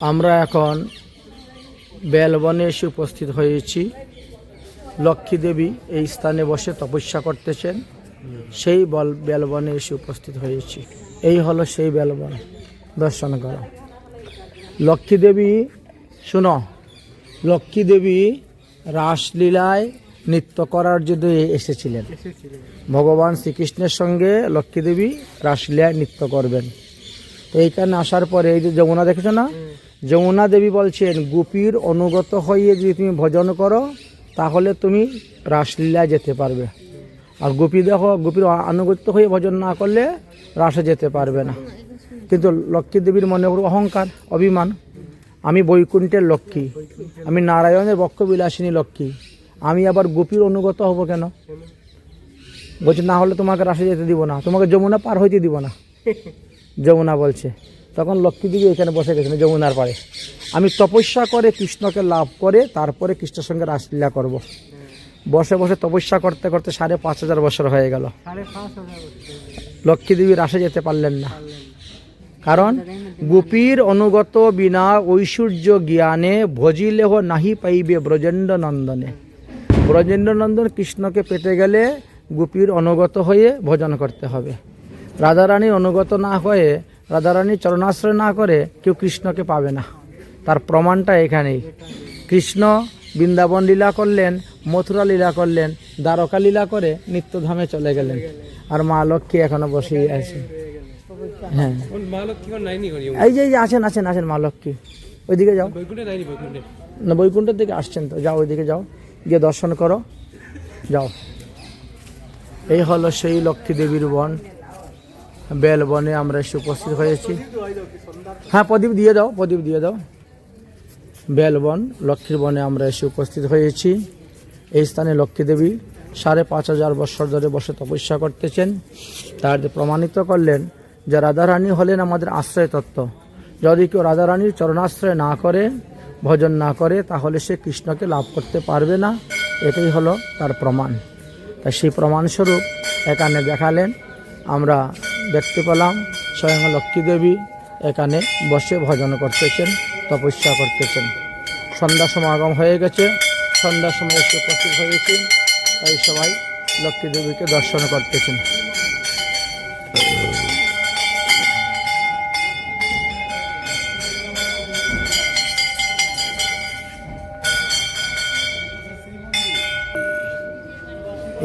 আমরা এখন বেলবনে এসে উপস্থিত হয়েছি। লক্ষ্মী দেবী এই স্থানে বসে তপস্যা করতেছেন। সেই বল বেলবনে এসে উপস্থিত হয়েছি। এই হলো সেই বেলবন। দর্শন করা। লক্ষ্মী দেবী, শুনো। লক্ষ্মী দেবী রাসলীলায় নৃত্য করার জন্য এসেছিলেন। ভগবান শ্রীকৃষ্ণের সঙ্গে লক্ষ্মী দেবী রাসলীলায় নৃত্য করবেন। তো এইখানে আসার পরে এই যে যমুনা দেখেছ না? যমুনা দেবী বলছেন গোপীর অনুগত হয়ে যদি তুমি ভজন করো তাহলে তুমি রাসলীলায় যেতে পারবে। আর গোপী দেখো গোপীর আনুগত্য হয়ে ভজন না করলে রাসে যেতে পারবে না। কিন্তু লক্ষ্মী দেবীর মনে করো অহংকার অভিমান। আমি বৈকুণ্ঠের লক্ষ্মী আমি নারায়ণের বক্ষ বিলাসিনী লক্ষ্মী। আমি আবার গোপীর অনুগত হব কেন? বলছে না হলে তোমাকে রাসে যেতে দিব না তোমাকে যমুনা পার হইতে দিব না। যমুনা বলছে। তখন লক্ষ্মী দেবী এখানে বসে গেছেন যমুনার পাড়ে। আমি তপস্যা করে কৃষ্ণকে লাভ করে তারপরে কৃষ্ণের সঙ্গে রাসলীলা করব। বসে বসে তপস্যা করতে করতে সাড়ে পাঁচ হাজার বছর হয়ে গেল। লক্ষ্মী দেবী রাসে যেতে পারলেন না। কারণ গোপীর অনুগত বিনা ঐশ্বর্য জ্ঞানে ভজিলেহ নাহি পাইবে ব্রজেন্দ্র নন্দনে। ব্রজেন্দ্র নন্দন কৃষ্ণকে পেতে গেলে গোপীর অনুগত হয়ে ভজন করতে হবে। রাধারানীর অনুগত না হয়ে রাধারানীর চরণাশ্রয় না করে কেউ কৃষ্ণকে পাবে না। তার প্রমাণটা এখানেই। কৃষ্ণ বৃন্দাবন লীলা করলেন মথুরা লীলা করলেন দ্বারকা লীলা করে নিত্যধামে চলে গেলেন। আর মা লক্ষ্মী এখনও বসেই আছে হ্যাঁ। এই যে আছেন আছেন আছেন মা লক্ষ্মী। ওইদিকে যাও। না বৈকুণ্ঠের দিকে আসছেন তো। যাও ওইদিকে যাও। গিয়ে দর্শন করো। যাও। এই হলো সেই লক্ষ্মী দেবীর বন। বেল বনে আমরা এসে উপস্থিত হয়েছি। হ্যাঁ প্রদীপ দিয়ে দাও, প্রদীপ দিয়ে দাও। বেলবন লক্ষ্মীর বনে আমরা এসে উপস্থিত হয়েছি। এই স্থানে লক্ষ্মী দেবী সাড়ে পাঁচ হাজার বছর ধরে বসে তপস্যা করতেছেন। তার প্রমাণিত করলেন যে রাধারানী হলেন আমাদের আশ্রয় তত্ত্ব। যদি কেউ রাধারানীর চরণাশ্রয় না করে, ভজন না করে, তাহলে সে কৃষ্ণকে লাভ করতে পারবে না। এটাই হলো তার প্রমাণ। তাই সেই প্রমাণস্বরূপ এখানে দেখালেন। আমরা দেখতে পেলাম স্বয়ং লক্ষ্মী দেবী এখানে বসে ভজন করতেছেন, তপস্যা করতেছেন। সন্ধ্যা সমাগম হয়ে গেছে সন্ধ্যার সময় এসে উপস্থিত হয়েছি, তাই সবাই লক্ষ্মী দেবীকে দর্শন করতেছেন।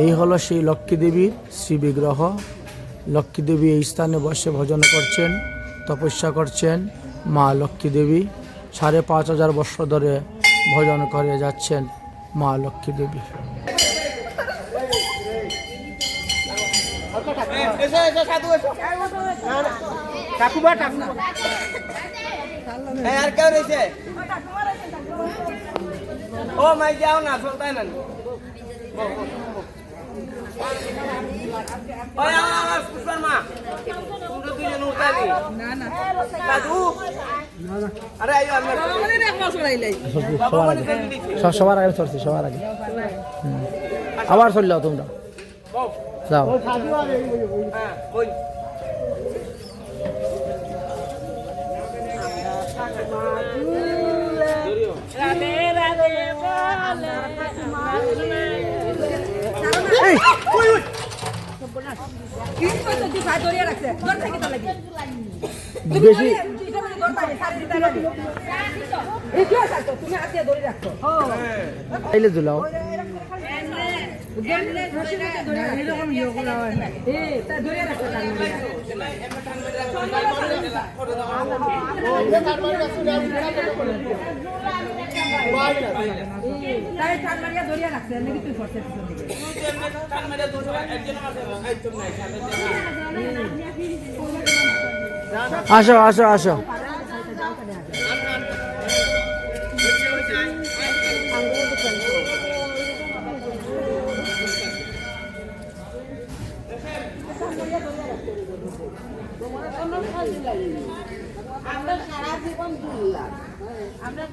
এই হলো সেই লক্ষ্মী দেবীর শ্রী বিগ্রহ লক্ষ্মী দেবী এই স্থানে বসে ভজন করছেন, তপস্যা করছেন। মা লক্ষ্মী দেবী সাড়ে পাঁচ হাজার বছর ধরে ভজন করে যাচ্ছেন মা লক্ষ্মী দেবী। ও, মাই, যাও না, চলতাই না। সবার আগে সব- সবার আগে চলছি সবার আগে। আবার চললাও তোমরা। যাও। হ্যাঁ ওই। বেশি। চাইলে দুলাও আসো আসো আসো। আমরা সারা জীবন ঘুরলাম আমরা